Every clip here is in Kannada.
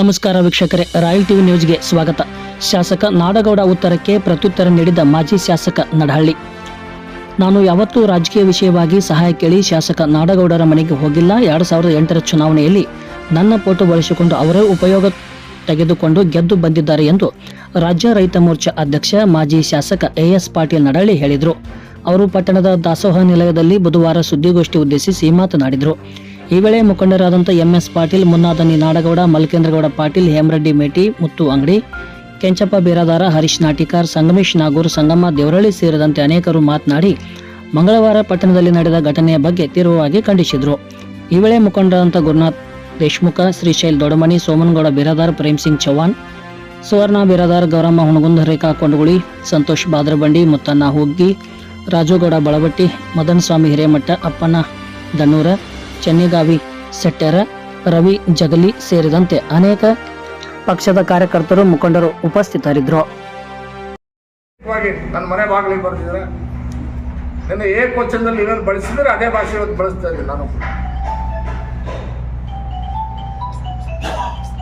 ನಮಸ್ಕಾರ ವೀಕ್ಷಕರೇ, ರಾಯಲ್ ಟಿವಿ ನ್ಯೂಸ್ಗೆ ಸ್ವಾಗತ. ಶಾಸಕ ನಾಡಗೌಡ ಉತ್ತರಕ್ಕೆ ಪ್ರತ್ಯುತ್ತರ ನೀಡಿದ ಮಾಜಿ ಶಾಸಕ ನಡಹಳ್ಳಿ. ನಾನು ಯಾವತ್ತೂ ರಾಜಕೀಯ ವಿಷಯವಾಗಿ ಸಹಾಯ ಕೇಳಿ ಶಾಸಕ ನಾಡಗೌಡರ ಮನೆಗೆ ಹೋಗಿಲ್ಲ. ಎರಡು ಸಾವಿರದ ಎಂಟರ ಚುನಾವಣೆಯಲ್ಲಿ ನನ್ನ ಫೋಟೋ ಬಳಸಿಕೊಂಡು ಅವರೇ ಉಪಯೋಗ ತೆಗೆದುಕೊಂಡು ಗೆದ್ದು ಬಂದಿದ್ದಾರೆ ಎಂದು ರಾಜ್ಯ ರೈತ ಮೋರ್ಚಾ ಅಧ್ಯಕ್ಷ ಮಾಜಿ ಶಾಸಕ ಎಎಸ್ ಪಾಟೀಲ್ ನಡಹಳ್ಳಿ ಹೇಳಿದರು. ಅವರು ಪಟ್ಟಣದ ದಾಸೋಹ ನಿಲಯದಲ್ಲಿ ಬುಧವಾರ ಸುದ್ದಿಗೋಷ್ಠಿ ಉದ್ದೇಶಿಸಿ ಮಾತನಾಡಿದರು. ಈ ವೇಳೆ ಮುಖಂಡರಾದಂಥ ಎಂಎಸ್ ಪಾಟೀಲ್, ಮುನ್ನಾದನಿ ನಾಡಗೌಡ, ಮಲ್ಕೇಂದ್ರಗೌಡ ಪಾಟೀಲ್, ಹೇಮರೆಡ್ಡಿ ಮೇಟಿ, ಮುತ್ತು ಅಂಗಡಿ, ಕೆಂಚಪ್ಪ ಬೇರಾದಾರ, ಹರೀಶ್ ನಾಟಿಕಾರ್, ಸಂಗಮೇಶ್ ನಾಗೂರ್, ಸಂಗಮ್ಮ ದೇವರಳ್ಳಿ ಸೇರಿದಂತೆ ಅನೇಕರು ಮಾತನಾಡಿ ಮಂಗಳವಾರ ಪಟ್ಟಣದಲ್ಲಿ ನಡೆದ ಘಟನೆಯ ಬಗ್ಗೆ ತೀವ್ರವಾಗಿ ಖಂಡಿಸಿದರು. ಈ ವೇಳೆ ಮುಖಂಡರಾದಂಥ ಗುರುನಾಥ್ ದೇಶ್ಮುಖ ಶ್ರೀಶೈಲ್ ದೊಡಮಣಿ ಸೋಮನಗೌಡ ಬಿರಾದಾರ್, ಪ್ರೇಮ್ ಸಿಂಗ್ ಚೌಹಾಣ್, ಸುವರ್ಣ ಬಿರಾದಾರ್, ಗೌರಮ್ಮ ಹುಣಗುಂದ ರೇಖಾ ಕೊಂಡಗುಳಿ, ಸಂತೋಷ್ ಬಾದ್ರಬಂಡಿ, ಮುತ್ತಣ್ಣ ಹುಗ್ಗಿ, ರಾಜುಗೌಡ ಬಳಬಟ್ಟಿ ಮದನ್ ಸ್ವಾಮಿ ಹಿರೇಮಠ, ಅಪ್ಪಣ್ಣ ದಣ್ಣೂರ ಚೆನ್ನಿಗಾವಿ ಸೆಟ್ಟೆರ, ರವಿ, ಜಗಲಿ ಸೇರಿದಂತೆ ಅನೇಕ ಪಕ್ಷದ ಕಾರ್ಯಕರ್ತರು ಮುಖಂಡರು ಉಪಸ್ಥಿತರಿದ್ದರು. ನನ್ನ ಮನೆ ಬಾಗಿಲಿಗೆ ಬರ್ತಿದ್ರೆ ನನ್ನ ಏಕವಚನದಲ್ಲಿ ಏನೇನು ಬಳಸಿದ್ರೆ ಅದೇ ಭಾಷೆ ಇವತ್ತು ಬಳಸ್ತಾ ಇದ್ದೀನಿ ನಾನು.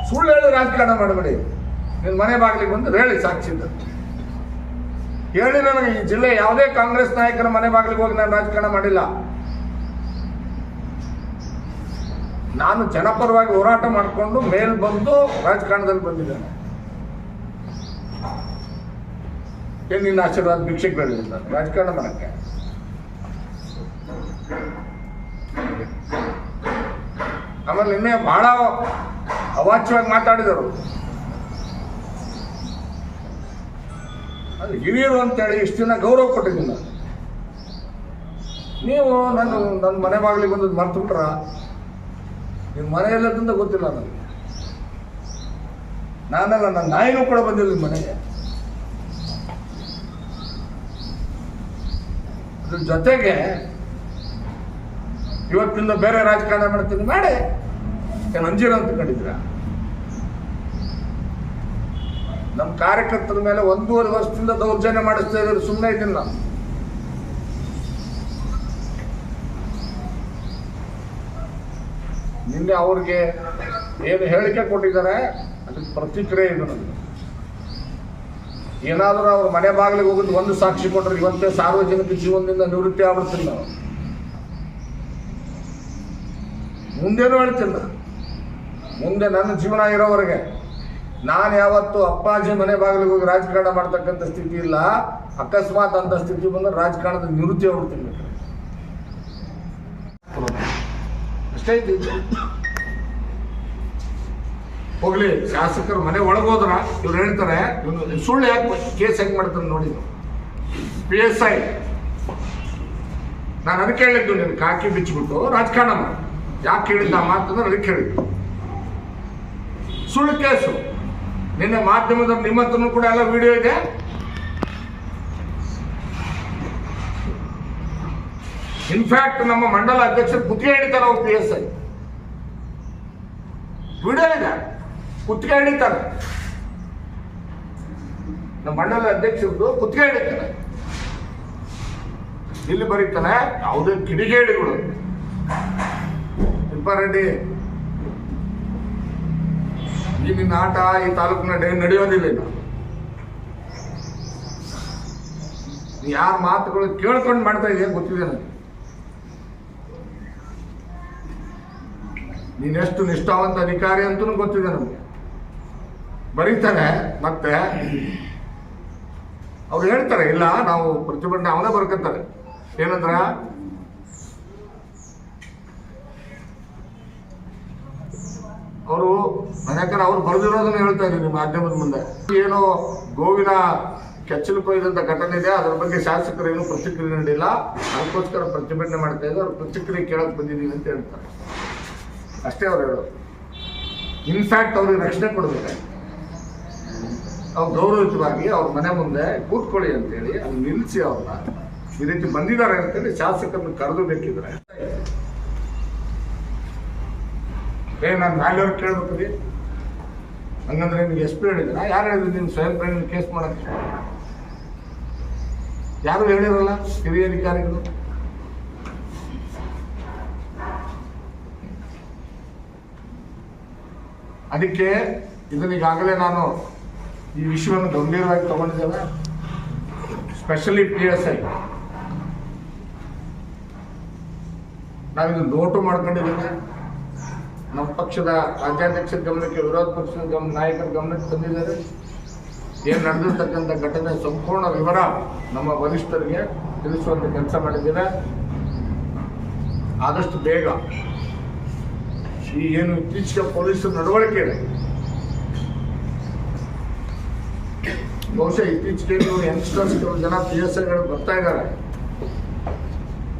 ಸುಳ್ಳು ಹೇಳಿ ರಾಜಕಾರಣ ಮಾಡಬೇಡಿ. ನಿನ್ನ ಮನೆ ಬಾಗಿಲಿಗೆ ಬಂದು ಹೇಳಿ ಸಾಕ್ಷಿದ್ದ ಹೇಳಿ ನನಗೆ ಈ ಜಿಲ್ಲೆ ಯಾವುದೇ ಕಾಂಗ್ರೆಸ್ ನಾಯಕರ ಮನೆ ಬಾಗಿಲಿಗೆ ಹೋಗಿ ನಾನು ರಾಜಕಾರಣ ಮಾಡಿಲ್ಲ. ನಾನು ಜನಪರವಾಗಿ ಹೋರಾಟ ಮಾಡಿಕೊಂಡು ಮೇಲ್ ಬಂದು ರಾಜಕಾರಣದಲ್ಲಿ ಬಂದಿದ್ದೇನೆ. ಏನು ನಿನ್ನ ಆಶೀರ್ವಾದ ಭಿಕ್ಷೆಗೆ ಬೆಳೆದಿಲ್ಲ ರಾಜಕಾರಣ ಮಾಡಕ್ಕೆ. ಆಮೇಲೆ ನಿನ್ನೆ ಬಹಳ ಅವಾಚ್ಯವಾಗಿ ಮಾತಾಡಿದರು. ಅದು ಹಿರಿಯರು ಅಂತೇಳಿ ಇಷ್ಟು ದಿನ ಗೌರವ ಕೊಟ್ಟಿದ್ದೀನಿ ನಾನು. ನೀವು ನನ್ನ ನನ್ನ ಮನೆ ಬಾಗಿಲಿಗೆ ಬಂದದ್ದು ಮರ್ತು ಬಿಟ್ರ? ನಿಮ್ಮ ಮನೆಯಲ್ಲದಂತ ಗೊತ್ತಿಲ್ಲ ನನಗೆ. ನಾನಲ್ಲ ನನ್ನ ನಾಯಿನೂ ಕೂಡ ಬಂದಿಲ್ಲ ನಿಮ್ಮ ಮನೆಗೆ. ಅದ್ರ ಜೊತೆಗೆ ಇವತ್ತಿಂದ ಬೇರೆ ರಾಜಕಾರಣ ಮಾಡ್ತೀನಿ, ಮಾಡಿ. ಏನು ಅಂಜೀರ ಅಂತ ಕಂಡಿದ್ರ ನಮ್ಮ ಕಾರ್ಯಕರ್ತರ ಮೇಲೆ ಒಂದೂವರೆ ವರ್ಷದಿಂದ ದೌರ್ಜನ್ಯ ಮಾಡಿಸ್ತಾ ಇದ್ರು ಸುಮ್ಮನೆ ಇದ್ದೀನಿ ನಾನು ನಿನ್ನೆ ಅವ್ರಿಗೆ ಏನು ಹೇಳಿಕೆ ಕೊಟ್ಟಿದ್ದಾರೆ, ಅದಕ್ಕೆ ಪ್ರತಿಕ್ರಿಯೆ ಇದು ನನಗೆ ಏನಾದರೂ ಅವ್ರ ಮನೆ ಬಾಗಿಲಿಗೆ ಹೋಗಿದ್ದು ಒಂದು ಸಾಕ್ಷಿ ಕೊಟ್ಟರೆ ಇವತ್ತೇ ಸಾರ್ವಜನಿಕ ಜೀವನದಿಂದ ನಿವೃತ್ತಿ ಆಗ್ಬಿಡ್ತೀನಿ ನಾವು. ಮುಂದೇನು ಹೇಳ್ತೀನಿ ನಾನು. ಮುಂದೆ ನನ್ನ ಜೀವನ ಇರೋವರೆಗೆ ನಾನು ಯಾವತ್ತು ಅಪ್ಪಾಜಿ ಮನೆ ಬಾಗಿಲಿಗೆ ಹೋಗಿ ರಾಜಕಾರಣ ಮಾಡ್ತಕ್ಕಂಥ ಸ್ಥಿತಿ ಇಲ್ಲ. ಅಕಸ್ಮಾತ್ ಅಂತ ಸ್ಥಿತಿ ಬಂದ್ರೆ ರಾಜಕಾರಣದ ನಿವೃತ್ತಿ ಆಗ್ಬಿಡ್ತೀನಿ ಬೇಕಾದ್ರೆ. ಅಷ್ಟೇ ಹೋಗ್ಲಿ, ಶಾಸಕರು ಮನೆ ಒಳಗೆ ಹೋದ್ರ, ಇವ್ರು ಹೇಳ್ತಾರೆ ಸುಳ್ಳು ಯಾಕೆ ಕೇಸ್ ಹೆಂಗ್ ಮಾಡ್ತಾರೆ ನೋಡಿ ಪಿ ಎಸ್ ಐ ನಾನು ಅದಕ್ಕೆ ಹೇಳಿದ್ದು, ನೀನು ಕಾಕಿ ಬಿಚ್ಚಿಬಿಟ್ಟು ರಾಜಕಾರಣ ಯಾಕೆ ಹೇಳಿದ್ದ ಮಾತಂದ್ರೆ ಅದಕ್ಕೆ ಹೇಳಿದ್ದು. ಸುಳ್ಳು ಕೇಸು. ನಿನ್ನೆ ಮಾಧ್ಯಮದ ನಿಮ್ಮ ಕೂಡ ಎಲ್ಲ ವಿಡಿಯೋ ಇದೆ. ಇನ್ಫ್ಯಾಕ್ಟ್ ನಮ್ಮ ಮಂಡಲ ಅಧ್ಯಕ್ಷರು ಕುತ್ತಿಗೆ ಹಿಡಿತಾರೆ ಅವ್ರು ಪಿ ಎಸ್ ಐ. ವಿಡಿಯೋ ಕುತ್ತಿಗೆ ನಮ್ಮ ಮಂಡಲ ಅಧ್ಯಕ್ಷರದ್ದು ಕುತ್ತಿಗೆ ಹಿಡಿತಾರೆ. ಇಲ್ಲಿ ಬರೀತಾನೆ ಯಾವುದೇ ಕಿಡಿಗೇಡಿಗಳು. ತಿಪ್ಪಾರೆಡ್ಡಿ ಈ ನಿನ್ನ ಆಟ ಈ ತಾಲೂಕಿನ ನಡೆಯೋದಿಲ್ಲ ಯಾರ ಮಾತುಗಳು ಕೇಳ್ಕೊಂಡು ಮಾಡ್ತಾ ಇದೆಯಾ ಗೊತ್ತಿದೆ ನನಗೆ. ನೀನೆಷ್ಟು ನಿಷ್ಠಾವಂತ ಅಧಿಕಾರಿ ಅಂತಲೂ ಗೊತ್ತಿದೆ ನಮಗೆ. ಬರೀತಾರೆ ಮತ್ತೆ ಅವ್ರು ಹೇಳ್ತಾರೆ, ಇಲ್ಲ, ನಾವು ಪ್ರತಿಭಟನೆ ಅವನೇ ಬರ್ಕಂತಾರೆ. ಏನಂದ್ರ, ಅವರು ಯಾಕಂದ್ರೆ ಅವ್ರು ಬರೆದಿರೋದನ್ನ ಹೇಳ್ತಾ ಇದ್ದೀನಿ ಮಾಧ್ಯಮದ ಮುಂದೆ. ಏನೋ ಗೋವಿನ ಕೆಚ್ಚಲು ಕೊಯ್ದಂತ ಘಟನೆ ಇದೆ, ಅದ್ರ ಬಗ್ಗೆ ಶಾಸಕರು ಏನು ಪ್ರತಿಕ್ರಿಯೆ ನೀಡಿಲ್ಲ. ಅದಕ್ಕೋಸ್ಕರ ಪ್ರತಿಭಟನೆ ಮಾಡ್ತಾ ಇದ್ದಾರೆ, ಅವ್ರು ಪ್ರತಿಕ್ರಿಯೆ ಕೇಳಕ್ ಬಂದಿದ್ದೀವಿ ಅಂತ ಹೇಳ್ತಾರೆ. ಅಷ್ಟೇ ಅವ್ರು ಹೇಳೋದು. ಇನ್ಫ್ಯಾಕ್ಟ್ ಅವ್ರಿಗೆ ರಕ್ಷಣೆ ಕೊಡಬೇಕು. ಅವ್ರು ಗೌರವಯುತವಾಗಿ ಅವ್ರ ಮನೆ ಮುಂದೆ ಕೂತ್ಕೊಳ್ಳಿ ಅಂತೇಳಿ ಅಲ್ಲಿ ನಿಲ್ಲಿಸಿ ಅವ್ರನ್ನ. ಈ ರೀತಿ ಬಂದಿದ್ದಾರೆ ಅಂತೇಳಿ ಶಾಸಕರನ್ನು ಕರೆದು ಬೇಕಿದ್ರೆ. ಏ, ನಾನು ಮ್ಯಾಲವ್ರು ಕೇಳ್ಬೇಕು ರೀ ಹಂಗಂದ್ರೆ ನಿಮ್ಗೆ ಎಷ್ಟು ಹೇಳಿದ್ರ ಯಾರು ಹೇಳಿದ್ರು ನಿಮ್ಮ ಸ್ವಯಂ ಪ್ರೇರಣೆ ಕೇಸ್ ಮಾಡೋಕ್ಕೆ? ಯಾರು ಹೇಳಿರಲ್ಲ? ಹಿರಿಯ ಅಧಿಕಾರಿಗಳು? ಅದಕ್ಕೆ ಇದನ್ನ ಈಗಾಗಲೇ ನಾನು ಈ ವಿಷಯವನ್ನು ಗಂಭೀರವಾಗಿ ತಗೊಂಡಿದ್ದೇನೆ. ಸ್ಪೆಷಲಿ ಪಿ ಎಸ್ ಐ ನಾವಿದು ನೋಟು ಮಾಡ್ಕೊಂಡಿದ್ದೇವೆ ನಮ್ಮ ಪಕ್ಷದ ರಾಜ್ಯಾಧ್ಯಕ್ಷರ ಗಮನಕ್ಕೆ, ವಿರೋಧ ಪಕ್ಷದ ಗಮನ ನಾಯಕರ ಗಮನಕ್ಕೆ ತಂದಿದ್ದಾರೆ ಏನು ನಡೆದಿರ್ತಕ್ಕಂಥ ಘಟನೆ ಸಂಪೂರ್ಣ ವಿವರ ನಮ್ಮ ವರಿಷ್ಠರಿಗೆ ತಿಳಿಸುವಂತ ಕೆಲಸ ಮಾಡಿದ್ದೇವೆ ಆದಷ್ಟು ಬೇಗ ಈ ಏನು ಇತ್ತೀಚೆಗೆ ಪೊಲೀಸರ ನಡವಳಿಕೆ ಇದೆ. ಬಹುಶಃ ಇತ್ತೀಚೆಗೆ ಯಂಗ್ಸ್ಟರ್ಸ್ ಕೆಲವು ಜನ ಪಿ ಎಸ್ ಐಗಳು ಬರ್ತಾ ಇದ್ದಾರೆ.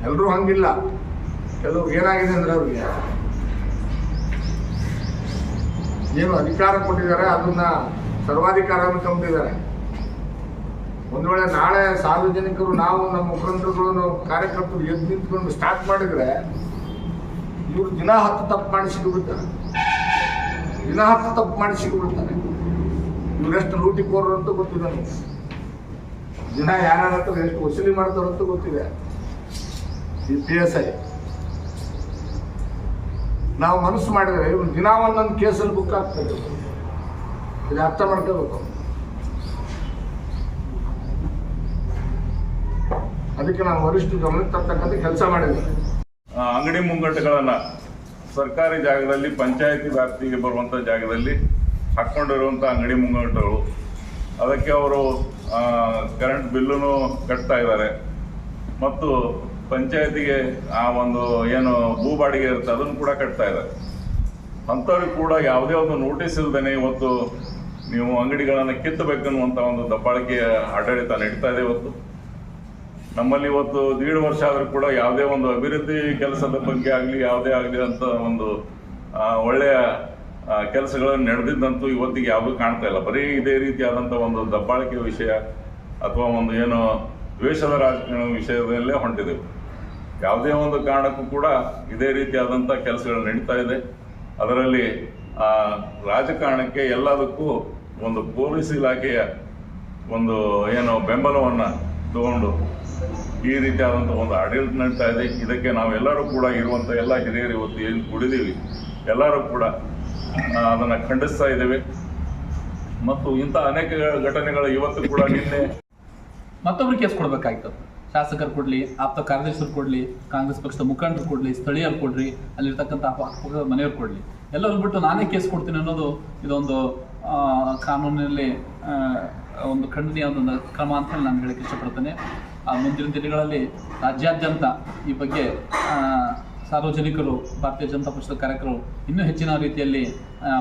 ಎಲ್ಲರೂ ಹಂಗಿಲ್ಲ. ಕೆಲವು ಏನಾಗಿದೆ ಅಂದ್ರೆ ಅವ್ರಿಗೆ ಏನು ಅಧಿಕಾರ ಕೊಟ್ಟಿದ್ದಾರೆ, ಅದನ್ನ ಸರ್ವಾಧಿಕಾರ ಅನ್ಕೊಂಡಿದ್ದಾರೆ ಒಂದು ವೇಳೆ ನಾಳೆ ಸಾರ್ವಜನಿಕರು ನಾವು ನಮ್ಮ ಮುಖಂಡರುಗಳು ನಾವು ಕಾರ್ಯಕರ್ತರು ಎದ್ದು ನಿಂತ್ಕೊಂಡು ಸ್ಟಾರ್ಟ್ ಮಾಡಿದ್ರೆ ಇವರು ದಿನ ಹತ್ತು ತಪ್ಪು ಮಾಡಿ ಸಿಗ್ಬಿಡ್ತಾರೆ ದಿನ ಹತ್ತು ತಪ್ಪು ಮಾಡಿ ಸಿಗ್ಬಿಡ್ತಾರೆ ಇವರೆಷ್ಟು ಲೂಟಿಕೋರರು ಅಂತ ಗೊತ್ತಿದೆ. ದಿನ ಯಾರ್ಯಾರ ಹತ್ರ ಎಷ್ಟು ವಸೂಲಿ ಮಾಡ್ತಾರಂತ ಗೊತ್ತಿದೆ. ಈ ಪಿ ಎಸ್ ಐ ನಾವು ಮನಸ್ಸು ಮಾಡಿದರೆ ಇವ್ರು ದಿನ ಒಂದೊಂದು ಕೇಸಲ್ಲಿ ಬುಕ್ ಆಗ್ತದೆ ಇದು ಅರ್ಥ ಮಾಡ್ಕೋಬೇಕು. ಅದಕ್ಕೆ ನಾವು ವರಿಷ್ಠ ಗಮನಕ್ಕೆ ತರ್ತಕ್ಕಂಥ ಕೆಲಸ ಮಾಡಿದ್ದೀವಿ ಆ, ಅಂಗಡಿ ಮುಂಗಟ್ಟುಗಳನ್ನ ಸರ್ಕಾರಿ ಜಾಗದಲ್ಲಿ, ಪಂಚಾಯಿತಿ ವ್ಯಾಪ್ತಿಗೆ ಬರುವಂಥ ಜಾಗದಲ್ಲಿ ಹಾಕ್ಕೊಂಡಿರುವಂಥ ಅಂಗಡಿ ಮುಂಗಟ್ಟುಗಳು. ಅದಕ್ಕೆ ಅವರು ಕರೆಂಟ್ ಬಿಲ್ಲನ್ನು ಕಟ್ತಾ ಇದ್ದಾರೆ. ಮತ್ತು ಪಂಚಾಯತಿಗೆ ಆ ಒಂದು ಏನು ಭೂ ಬಾಡಿಗೆ ಇರುತ್ತೆ, ಅದನ್ನು ಕೂಡ ಕಟ್ತಾ ಇದ್ದಾರೆ. ಅಂಥವ್ರಿಗೆ ಕೂಡ ಯಾವುದೇ ಒಂದು ನೋಟಿಸ್ ಇಲ್ಲದೇ ಇವತ್ತು ನೀವು ಅಂಗಡಿಗಳನ್ನು ಕಿತ್ತಬೇಕನ್ನುವಂಥ ಒಂದು ದಬ್ಬಾಳಿಕೆಯ ಆಡಳಿತ ನಡೀತಾ ಇದೆ ಇವತ್ತು. ನಮ್ಮಲ್ಲಿ ಇವತ್ತು ದೀಡ್ ವರ್ಷ ಆದರೂ ಕೂಡ ಯಾವುದೇ ಒಂದು ಅಭಿವೃದ್ಧಿ ಕೆಲಸದ ಬಗ್ಗೆ ಆಗಲಿ ಯಾವುದೇ ಆಗಲಿ ಅಂತ ಒಂದು ಒಳ್ಳೆಯ ಕೆಲಸಗಳನ್ನು ನಡೆದಿದ್ದಂತೂ ಇವತ್ತಿಗೆ ಯಾವುದೂ ಕಾಣ್ತಾ ಇಲ್ಲ. ಬರೀ ಇದೇ ರೀತಿಯಾದಂಥ ಒಂದು ದಬ್ಬಾಳಿಕೆ ವಿಷಯ ಅಥವಾ ಒಂದು ಏನು ದ್ವೇಷದ ರಾಜಕಾರಣ ವಿಷಯದಲ್ಲೇ ಹೊಂಟಿದೆ. ಯಾವುದೇ ಒಂದು ಕಾರಣಕ್ಕೂ ಕೂಡ ಇದೇ ರೀತಿಯಾದಂಥ ಕೆಲಸಗಳು ನಡೀತಾ ಇದೆ. ಅದರಲ್ಲಿ ಆ, ರಾಜಕಾರಣಕ್ಕೆ ಎಲ್ಲದಕ್ಕೂ ಒಂದು ಪೊಲೀಸ್ ಇಲಾಖೆಯ ಒಂದು ಏನು ಬೆಂಬಲವನ್ನು ತಗೊಂಡು ಈ ರೀತಿಯಾದಂಥ ಒಂದು ಆಡಳಿತ ನಡೀತಾ ಇದೆ. ಇದಕ್ಕೆ ನಾವೆಲ್ಲರೂ ಕೂಡ ಇರುವಂಥ ಎಲ್ಲ ಹಿರಿಯರು ಇವತ್ತು ಏನು ಕುಡಿದೀವಿ. ಎಲ್ಲರೂ ಕೂಡ ಅದನ್ನು ಖಂಡಿಸ್ತಾ ಇದ್ದೇವೆ. ಮತ್ತು ಇಂಥ ಅನೇಕ ಘಟನೆಗಳು ಇವತ್ತು ಕೂಡ ನಿನ್ನೆ ಮತ್ತೊಬ್ರು ಕೇಸ್ ಕೊಡ್ಬೇಕಾಯ್ತು. ಶಾಸಕರು ಕೊಡ್ಲಿ, ಆಪ್ತ ಕಾರ್ಯದರ್ಶಿರು ಕೊಡಲಿ, ಕಾಂಗ್ರೆಸ್ ಪಕ್ಷದ ಮುಖಂಡರು ಕೊಡಲಿ, ಸ್ಥಳೀಯರು ಕೊಡ್ರಿ, ಅಲ್ಲಿರ್ತಕ್ಕಂಥ ಪಕ್ಕದ ಮನೆಯವ್ರು ಕೊಡಲಿ. ಎಲ್ಲರೂ ಬಿಟ್ಟು ನಾನೇ ಕೇಸ್ ಕೊಡ್ತೀನಿ ಅನ್ನೋದು ಇದೊಂದು ಕಾನೂನಿನಲ್ಲಿ ಒಂದು ಖಂಡನೀಯ ಒಂದು ಕ್ರಮ ಅಂತ ಹೇಳಿ ನಾನು ಹೇಳಕ್ಕೆ ಇಷ್ಟಪಡ್ತೇನೆ ಮುಂದಿನ ದಿನಗಳಲ್ಲಿ ರಾಜ್ಯಾದ್ಯಂತ ಈ ಬಗ್ಗೆ ಸಾರ್ವಜನಿಕರು ಭಾರತೀಯ ಜನತಾ ಪಕ್ಷದ ಕಾರ್ಯಕರ್ತರು ಇನ್ನೂ ಹೆಚ್ಚಿನ ರೀತಿಯಲ್ಲಿ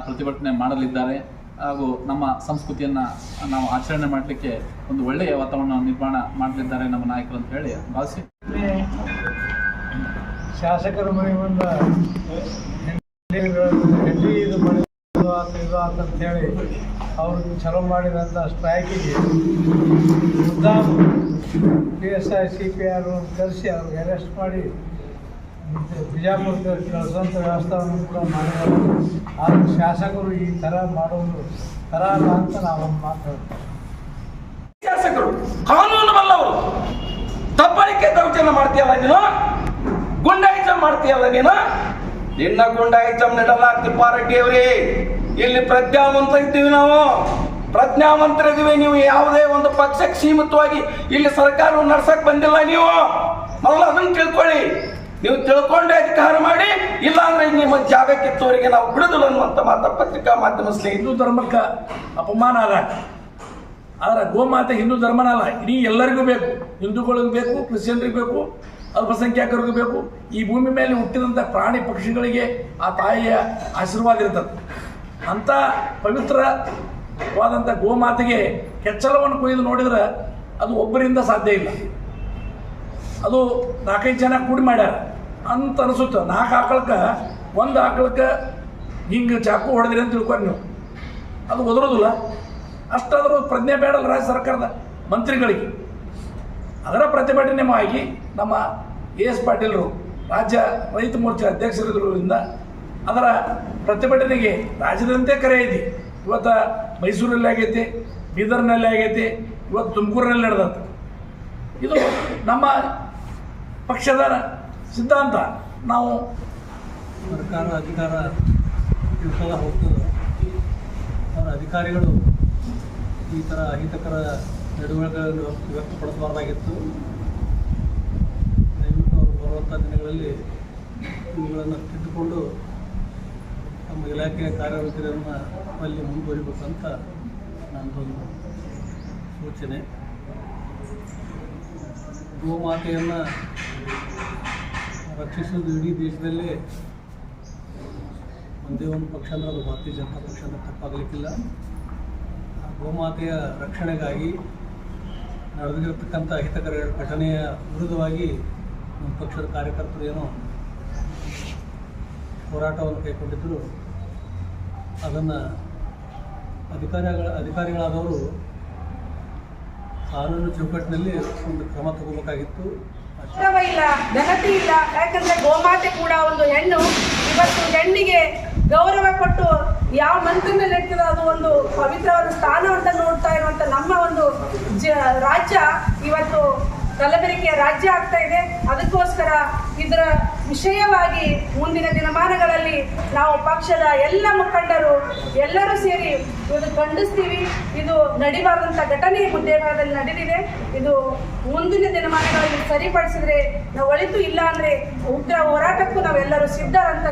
ಪ್ರತಿಭಟನೆ ಮಾಡಲಿದ್ದಾರೆ ಹಾಗೂ ನಮ್ಮ ಸಂಸ್ಕೃತಿಯನ್ನು ನಾವು ಆಚರಣೆ ಮಾಡಲಿಕ್ಕೆ ಒಂದು ಒಳ್ಳೆಯ ವಾತಾವರಣ ನಿರ್ಮಾಣ ಮಾಡಲಿದ್ದಾರೆ ನಮ್ಮ ನಾಯಕರು ಅಂತ ಹೇಳಿ ಭಾವಿಸಿ ಶಾಸಕರ ಮನೆ ಹೆಂಡಿ ಇದು ಹೇಳಿ ಅವರು ಚಲೋ ಮಾಡಿದಂಥ ಸ್ಟ್ರೈಕಿಗೆ ಮುದ್ದಾಮ್ P S I C P R ಕರೆಸಿ ಅವ್ರಿಗೆ ಅರೆಸ್ಟ್ ಮಾಡಿ ಬಿಜಾಪುರಕ್ಕೆ ಕಳಿಸುವಂಥ ವ್ಯವಸ್ಥೆಯನ್ನು ಕೂಡ ಮಾಡಿದ್ದಾರೆ. ಆದರೆ ಶಾಸಕರು ಈ ಥರ ಮಾಡೋದು ಥರ ಅಲ್ಲ ಅಂತ ನಾವು ಮಾತಾಡ್ತೀವಿ ಶಾಸಕರು ಕಾನೂನು ಬಲ್ಲವರು ದಬ್ಬಳಿಕೆ ದೌರ್ಜನ್ಯ ಮಾಡ್ತೀಯಲ್ಲ ನೀನು? ಗುಂಡಾಯಿತ ಮಾಡ್ತೀಯಲ್ಲ ನೀನು? ನಿನ್ನ ಗುಂಡಾಯಿತ ನೆಡಲಾಗ್ತಿಪ್ಪ ತಿಪ್ಪಾರೆಡ್ಡಿ ಅವರೇ ಇಲ್ಲಿ ಪ್ರಜ್ಞಾವಂತ ಇದ್ದೀವಿ ನಾವು? ಪ್ರಜ್ಞಾವಂತರಿದ್ದೀವಿ, ನೀವು ಯಾವುದೇ ಒಂದು ಪಕ್ಷಕ್ಕೆ ಸೀಮಿತವಾಗಿ ಇಲ್ಲಿ ಸರ್ಕಾರವನ್ನು ನಡ್ಸಕ್ ಬಂದಿಲ್ಲ ನೀವು. ಮೊದಲು ಅದನ್ನು ತಿಳ್ಕೊಳ್ಳಿ. ನೀವು ತಿಳ್ಕೊಂಡೆ ಅಧಿಕಾರ ಮಾಡಿ ಇಲ್ಲ ಅಂದ್ರೆ ನಿಮ್ಮ ಜಾಗಕ್ಕೆ ಕಿತ್ತವರಿಗೆ ನಾವು ಬಿಡುದಿಲ್ಲ ಅನ್ನುವಂತ ಮಾತ ಪತ್ರಿಕಾ ಮಾಧ್ಯಮ ಸ್ನೇಹಿತರು. ಹಿಂದೂ ಧರ್ಮಕ್ಕೆ ಅಪಮಾನ ಅಲ್ಲ. ಆದ್ರೆ ಗೋಮಾತೆ ಹಿಂದೂ ಧರ್ಮನ ಅಲ್ಲ. ಇಡೀ ಎಲ್ಲರಿಗೂ ಬೇಕು. ಹಿಂದೂಗಳಿಗೂ ಬೇಕು, ಕ್ರಿಶ್ಚಿಯನ್ರಿಗೂ ಬೇಕು ಅಲ್ಪಸಂಖ್ಯಾತರಿಗೂ ಬೇಕು. ಈ ಭೂಮಿ ಮೇಲೆ ಹುಟ್ಟಿದಂಥ ಪ್ರಾಣಿ ಪಕ್ಷಿಗಳಿಗೆ ಆ ತಾಯಿಯ ಆಶೀರ್ವಾದ ಇರ್ತದೆ. ಅಂಥ ಪವಿತ್ರವಾದಂಥ ಗೋಮಾತೆಗೆ ಕೆಚ್ಚಲವನ್ನು ಕೊಯ್ದು ನೋಡಿದ್ರೆ ಅದು ಒಬ್ಬರಿಂದ ಸಾಧ್ಯ ಇಲ್ಲ. ಅದು ನಾಲ್ಕೈದು ಜನ ಕೂಡಿ ಮಾಡ್ಯಾರ. ಅಂತ ಅನಿಸುತ್ತೆ. ನಾಲ್ಕು ಆಕಳಕ್ಕೆ, ಒಂದು ಆಕಳಕ್ಕೆ ಹಿಂಗೆ ಚಾಕು ಹೊಡೆದ್ರಿ ಅಂತ ತಿಳ್ಕೊಂಡು ನೀವು. ಅದು ಒದರೋದಿಲ್ಲ. ಅಷ್ಟಾದರೂ ಪ್ರಜ್ಞೆ ಬೇಡಲ್ಲ ರಾಜ್ಯ ಸರ್ಕಾರದ ಮಂತ್ರಿಗಳಿಗೆ. ಅದರ ಪ್ರತಿಭಟನೆ ಆಗಿ ನಮ್ಮ ಎ ಎಸ್ ಪಾಟೀಲರು, ರಾಜ್ಯ ರೈತ ಮೋರ್ಚಾ ಅಧ್ಯಕ್ಷರಿರುವುದರಿಂದ ಅದರ ಪ್ರತಿಭಟನೆಗೆ ರಾಜ್ಯದಂತೆ ಕರೆ ಇದೆ. ಇವತ್ತು ಮೈಸೂರಲ್ಲಿ ಆಗೈತಿ, ಬೀದರ್ನಲ್ಲಿ ಆಗೈತಿ, ಇವತ್ತು ತುಮಕೂರಿನಲ್ಲಿ ನಡೆದಂತ. ಇದು ನಮ್ಮ ಪಕ್ಷದ ಸಿದ್ಧಾಂತ. ನಾವು ಸರ್ಕಾರ ಅಧಿಕಾರ ತಿಳ್ಕೊಳ ಹೋಗ್ತದೆ. ಅವರ ಅಧಿಕಾರಿಗಳು ಈ ಥರ ಅಹಿತಕರ ನಡವಳಿಕೆಗಳನ್ನು ವ್ಯಕ್ತಪಡಿಸಬಾರ್ದಾಗಿತ್ತು. ದಯವಿಟ್ಟು ಅವರು ಬರುವಂಥ ದಿನಗಳಲ್ಲಿ ಇವುಗಳನ್ನು ತಿದ್ದುಕೊಂಡು ನಮ್ಮ ಇಲಾಖೆಯ ಕಾರ್ಯವೈಖರಿಯನ್ನು ಅಲ್ಲಿ ಮುಂದುವರಿಬೇಕಂತ ನನ್ನದೊಂದು ಸೂಚನೆ. ಗೋಮಾತೆಯನ್ನು ರಕ್ಷಿಸೋದು ಇಡೀ ದೇಶದಲ್ಲೇ ಒಂದೇ ಒಂದು ಪಕ್ಷ ಅಂದ್ರೆ ಅದು ಭಾರತೀಯ ಜನತಾ ಪಕ್ಷ ಅಂದರೆ ತಪ್ಪಾಗಲಿಕ್ಕಿಲ್ಲ. ಗೋಮಾತೆಯ ರಕ್ಷಣೆಗಾಗಿ ನಡೆದಿರತಕ್ಕಂಥ ಅಹಿತಕರ ಘಟನೆಯ ವಿರುದ್ಧವಾಗಿ ನಮ್ಮ ಪಕ್ಷದ ಕಾರ್ಯಕರ್ತರು ಏನೋ ಹೋರಾಟವನ್ನು ಕೈಗೊಂಡಿದ್ದರು ಅದನ್ನು ಅಧಿಕಾರಿಗಳ ಅಧಿಕಾರಿಗಳಾದವರು ಕಾನೂನು ಚೌಕಟ್ಟಿನಲ್ಲಿ ಒಂದು ಕ್ರಮ ತಗೋಬೇಕಾಗಿತ್ತು. ಇಲ್ಲ ಘನತೆ ಇಲ್ಲ. ಯಾಕಂದ್ರೆ ಗೋಮಾತೆ ಕೂಡ ಒಂದು ಹೆಣ್ಣು. ಇವತ್ತು ಹೆಣ್ಣಿಗೆ ಗೌರವ ಕೊಟ್ಟು ಯಾವ ಮಂತ್ರಿನ ಇರ್ತದೆ ಅದು ಒಂದು ಪವಿತ್ರವಾದ ಸ್ಥಾನ ಅಂತ ನೋಡ್ತಾ ಇರುವಂತ ನಮ್ಮ ಒಂದು ರಾಜ್ಯ ಇವತ್ತು ಕಲಬೆರಕೆಯ ರಾಜ್ಯ ಆಗ್ತಾ ಇದೆ. ಅದಕ್ಕೋಸ್ಕರ ಇದರ ವಿಷಯವಾಗಿ ಮುಂದಿನ ದಿನಮಾನಗಳಲ್ಲಿ ನಾವು ಪಕ್ಷದ ಎಲ್ಲ ಮುಖಂಡರು ಎಲ್ಲರೂ ಸೇರಿ ಇದು ಖಂಡಿಸ್ತೀವಿ. ಇದು ನಡಿಬಾರದಂತ ಘಟನೆ ಮುದ್ದೇಭಾಗದಲ್ಲಿ ನಡೆದಿದೆ. ಇದು ಮುಂದಿನ ದಿನಮಾನಗಳಲ್ಲಿ ಸರಿಪಡಿಸಿದ್ರೆ ನಾವು ಒಳಿತು ಇಲ್ಲ ಅಂದ್ರೆ ಉಗ್ರ ಹೋರಾಟಕ್ಕೂ ನಾವೆಲ್ಲರೂ ಸಿದ್ಧರಂತ